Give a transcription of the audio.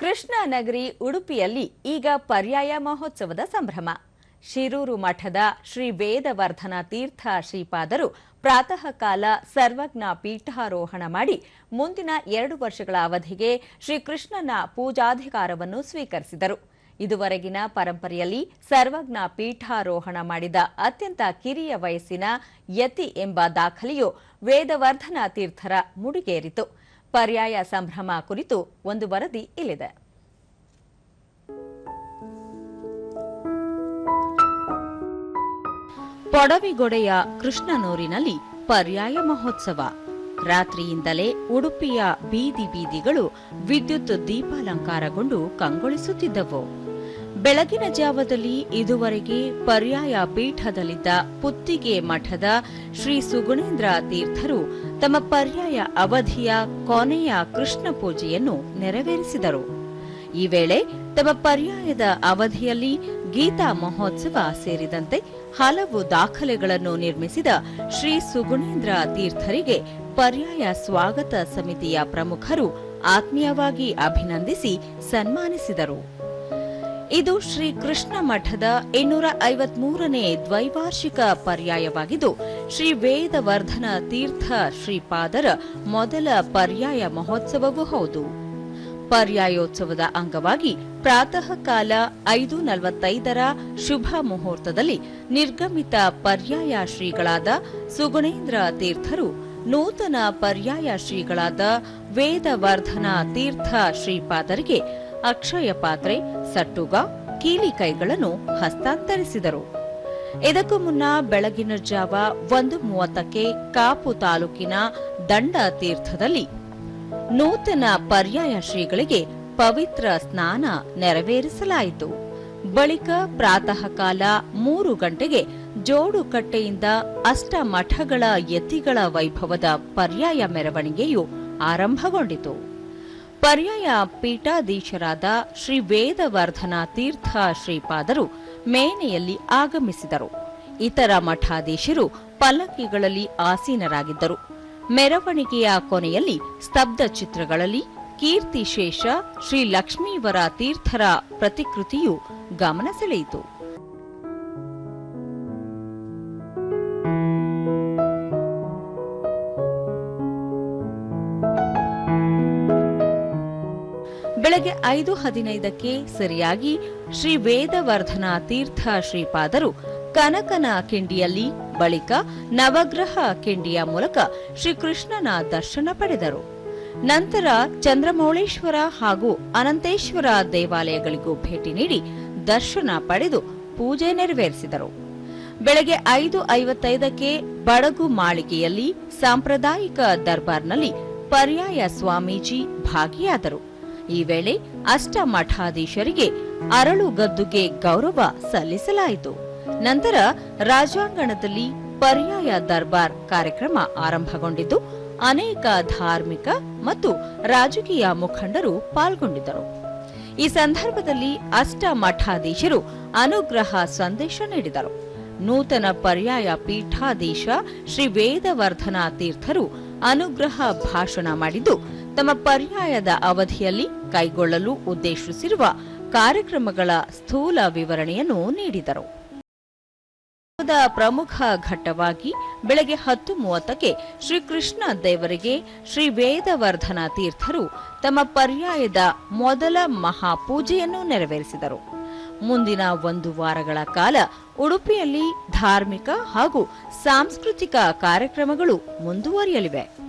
ಕೃಷ್ಣ ನಗರಿ ಉಡುಪಿಯಲ್ಲಿ ಈಗ ಪರ್ಯಾಯ ಮಹೋತ್ಸವದ ಸಂಭ್ರಮ. ಶಿರೂರು ಮಠದ ಶ್ರೀ ವೇದವರ್ಧನ ತೀರ್ಥ ಶ್ರೀಪಾದರು ಪ್ರಾತಃ ಕಾಲ ಸರ್ವಜ್ಞ ಪೀಠಾರೋಹಣ ಮಾಡಿ ಮುಂದಿನ ಎರಡು ವರ್ಷಗಳ ಅವಧಿಗೆ ಶ್ರೀಕೃಷ್ಣನ ಪೂಜಾಧಿಕಾರವನ್ನು ಸ್ವೀಕರಿಸಿದರು. ಇದುವರೆಗಿನ ಪರಂಪರೆಯಲ್ಲಿ ಸರ್ವಜ್ಞ ಪೀಠಾರೋಹಣ ಮಾಡಿದ ಅತ್ಯಂತ ಕಿರಿಯ ವಯಸ್ಸಿನ ಯತಿ ಎಂಬ ದಾಖಲೆಯು ವೇದವರ್ಧನ ತೀರ್ಥರ ಮುಡಿಗೇರಿತು. ಪರ್ಯಾಯ ಸಂಭ್ರಮ ಕುರಿತು ಒಂದು ವರದಿ ಇಲ್ಲಿದೆ. ಪೊಡವಿಗೊಡೆಯ ಕೃಷ್ಣನೂರಿನಲ್ಲಿ ಪರ್ಯಾಯ ಮಹೋತ್ಸವ. ರಾತ್ರಿಯಿಂದಲೇ ಉಡುಪಿಯ ಬೀದಿ ಬೀದಿಗಳು ವಿದ್ಯುತ್ ದೀಪಾಲಂಕಾರಗೊಂಡು ಕಂಗೊಳಿಸುತ್ತಿದ್ದವು. ಬೆಳಗಿನ ಜಾವದಲ್ಲಿ ಇದುವರೆಗೆ ಪರ್ಯಾಯ ಪೀಠದಲ್ಲಿದ್ದ ಪುತ್ತಿಗೆ ಮಠದ ಶ್ರೀ ಸುಗುಣೇಂದ್ರ ತೀರ್ಥರು ತಮ್ಮ ಪರ್ಯಾಯ ಅವಧಿಯ ಕೊನೆಯ ಕೃಷ್ಣ ಪೂಜೆಯನ್ನು ನೆರವೇರಿಸಿದರು. ಈ ವೇಳೆ ತಮ್ಮ ಪರ್ಯಾಯದ ಅವಧಿಯಲ್ಲಿ ಗೀತಾ ಮಹೋತ್ಸವ ಸೇರಿದಂತೆ ಹಲವು ದಾಖಲೆಗಳನ್ನು ನಿರ್ಮಿಸಿದ ಶ್ರೀ ಸುಗುಣೇಂದ್ರ ತೀರ್ಥರಿಗೆ ಪರ್ಯಾಯ ಸ್ವಾಗತ ಸಮಿತಿಯ ಪ್ರಮುಖರು ಆತ್ಮೀಯವಾಗಿ ಅಭಿನಂದಿಸಿ ಸನ್ಮಾನಿಸಿದರು. ಇದು ಶ್ರೀ ಕೃಷ್ಣ ಮಠದ ಇನ್ನೂರ ಐವತ್ಮೂರನೇ ದ್ವೈವಾರ್ಷಿಕ ಪರ್ಯಾಯವಾಗಿದ್ದು, ಶ್ರೀ ವೇದವರ್ಧನ ತೀರ್ಥ ಶ್ರೀಪಾದರ ಮೊದಲ ಪರ್ಯಾಯ ಮಹೋತ್ಸವವೂ ಹೌದು. ಪರ್ಯಾಯೋತ್ಸವದ ಅಂಗವಾಗಿ ಪ್ರಾತಃ ಕಾಲ ಐದು ನಲವತ್ತೈದರ ಶುಭ ಮುಹೂರ್ತದಲ್ಲಿ ನಿರ್ಗಮಿತ ಪರ್ಯಾಯ ಶ್ರೀಗಳಾದ ಸುಗುಣೇಂದ್ರ ತೀರ್ಥರು, ನೂತನ ಪರ್ಯಾಯ ಶ್ರೀಗಳಾದ ವೇದವರ್ಧನ ತೀರ್ಥ ಶ್ರೀಪಾದರಿಗೆ ಅಕ್ಷಯ ಪಾತ್ರೆ, ಸಟ್ಟುಗ ಕೀಲಿಕೈಗಳನ್ನು ಹಸ್ತಾಂತರಿಸಿದರು. ಇದಕ್ಕೂ ಮುನ್ನ ಬೆಳಗಿನ ಜಾವ ಒಂದು ಮೂವತ್ತಕ್ಕೆ ಕಾಪು ತಾಲೂಕಿನ ದಂಡ ತೀರ್ಥದಲ್ಲಿ ನೂತನ ಪರ್ಯಾಯ ಶ್ರೀಗಳಿಗೆ ಪವಿತ್ರ ಸ್ನಾನ ನೆರವೇರಿಸಲಾಯಿತು. ಬಳಿಕ ಪ್ರಾತಃ ಕಾಲ ಮೂರು ಗಂಟೆಗೆ ಜೋಡುಕಟ್ಟೆಯಿಂದ ಅಷ್ಟ ಮಠಗಳ ಯತಿಗಳ ವೈಭವದ ಪರ್ಯಾಯ ಮೆರವಣಿಗೆಯು ಆರಂಭಗೊಂಡಿತು. ಪರ್ಯಾಯ ಪೀಠಾಧೀಶರಾದ ಶ್ರೀ ವೇದವರ್ಧನ ತೀರ್ಥ ಶ್ರೀಪಾದರು ಮೇನೆಯಲ್ಲಿ ಆಗಮಿಸಿದರು. ಇತರ ಮಠಾಧೀಶರು ಪಲ್ಲಕ್ಕಿಗಳಲ್ಲಿ ಆಸೀನರಾಗಿದ್ದರು. ಮೆರವಣಿಗೆಯ ಕೊನೆಯಲ್ಲಿ ಸ್ತಬ್ಧ ಚಿತ್ರಗಳಲ್ಲಿ ಕೀರ್ತಿಶೇಷ ಶ್ರೀ ಲಕ್ಷ್ಮೀವರ ತೀರ್ಥರ ಪ್ರತಿಕೃತಿಯು ಗಮನ ಸೆಳೆಯಿತು. ಬೆಳಗ್ಗೆ ಐದು ಹದಿನೈದಕ್ಕೆ ಸರಿಯಾಗಿ ಶ್ರೀ ವೇದವರ್ಧನ ತೀರ್ಥ ಶ್ರೀಪಾದರು ಕನಕನ ಕಿಂಡಿಯಲ್ಲಿ ಬಳಿಕ ನವಗ್ರಹ ಕಿಂಡಿಯ ಮೂಲಕ ಶ್ರೀಕೃಷ್ಣನ ದರ್ಶನ ಪಡೆದರು. ನಂತರ ಚಂದ್ರಮೌಳೇಶ್ವರ ಹಾಗೂ ಅನಂತೇಶ್ವರ ದೇವಾಲಯಗಳಿಗೂ ಭೇಟಿ ನೀಡಿ ದರ್ಶನ ಪಡೆದು ಪೂಜೆ ನೆರವೇರಿಸಿದರು. ಬೆಳಗ್ಗೆ ಐದು ಐವತ್ತೈದಕ್ಕೆ ಬಡಗು ಮಾಳಿಗೆಯಲ್ಲಿ ಸಾಂಪ್ರದಾಯಿಕ ದರ್ಬಾರ್ನಲ್ಲಿ ಪರ್ಯಾಯ ಸ್ವಾಮೀಜಿ ಭಾಗಿಯಾದರು. ಈ ವೇಳೆ ಅಷ್ಟಮಠಾಧೀಶರಿಗೆ ಅರಳು ಗದ್ದುಗೆ ಗೌರವ ಸಲ್ಲಿಸಲಾಯಿತು. ನಂತರ ರಾಜಾಂಗಣದಲ್ಲಿ ಪರ್ಯಾಯ ದರ್ಬಾರ್ ಕಾರ್ಯಕ್ರಮ ಆರಂಭಗೊಂಡಿದ್ದು, ಅನೇಕ ಧಾರ್ಮಿಕ ಮತ್ತು ರಾಜಕೀಯ ಮುಖಂಡರು ಪಾಲ್ಗೊಂಡಿದ್ದರು. ಈ ಸಂದರ್ಭದಲ್ಲಿ ಅಷ್ಟ ಮಠಾಧೀಶರು ಅನುಗ್ರಹ ಸಂದೇಶ ನೀಡಿದರು. ನೂತನ ಪರ್ಯಾಯ ಪೀಠಾಧೀಶ ಶ್ರೀ ವೇದವರ್ಧನ ತೀರ್ಥರು ಅನುಗ್ರಹ ಭಾಷಣ ಮಾಡಿದ್ದು, ತಮ್ಮ ಪರ್ಯಾಯದ ಅವಧಿಯಲ್ಲಿ ಕೈಗೊಳ್ಳಲು ಉದ್ದೇಶಿಸಿರುವ ಕಾರ್ಯಕ್ರಮಗಳ ಸ್ಥೂಲ ವಿವರಣೆಯನ್ನು ನೀಡಿದರು. ಪ್ರಮುಖ ಘಟ್ಟವಾಗಿ ಬೆಳಗ್ಗೆ ಹತ್ತು ಮೂವತ್ತಕ್ಕೆ ಶ್ರೀಕೃಷ್ಣ ದೇವರಿಗೆ ಶ್ರೀ ವೇದವರ್ಧನ ತೀರ್ಥರು ತಮ್ಮ ಪರ್ಯಾಯದ ಮೊದಲ ಮಹಾಪೂಜೆಯನ್ನು ನೆರವೇರಿಸಿದರು. ಮುಂದಿನ ಒಂದು ವಾರಗಳ ಕಾಲ ಉಡುಪಿಯಲ್ಲಿ ಧಾರ್ಮಿಕ ಹಾಗೂ ಸಾಂಸ್ಕೃತಿಕ ಕಾರ್ಯಕ್ರಮಗಳು ಮುಂದುವರಿಯಲಿವೆ.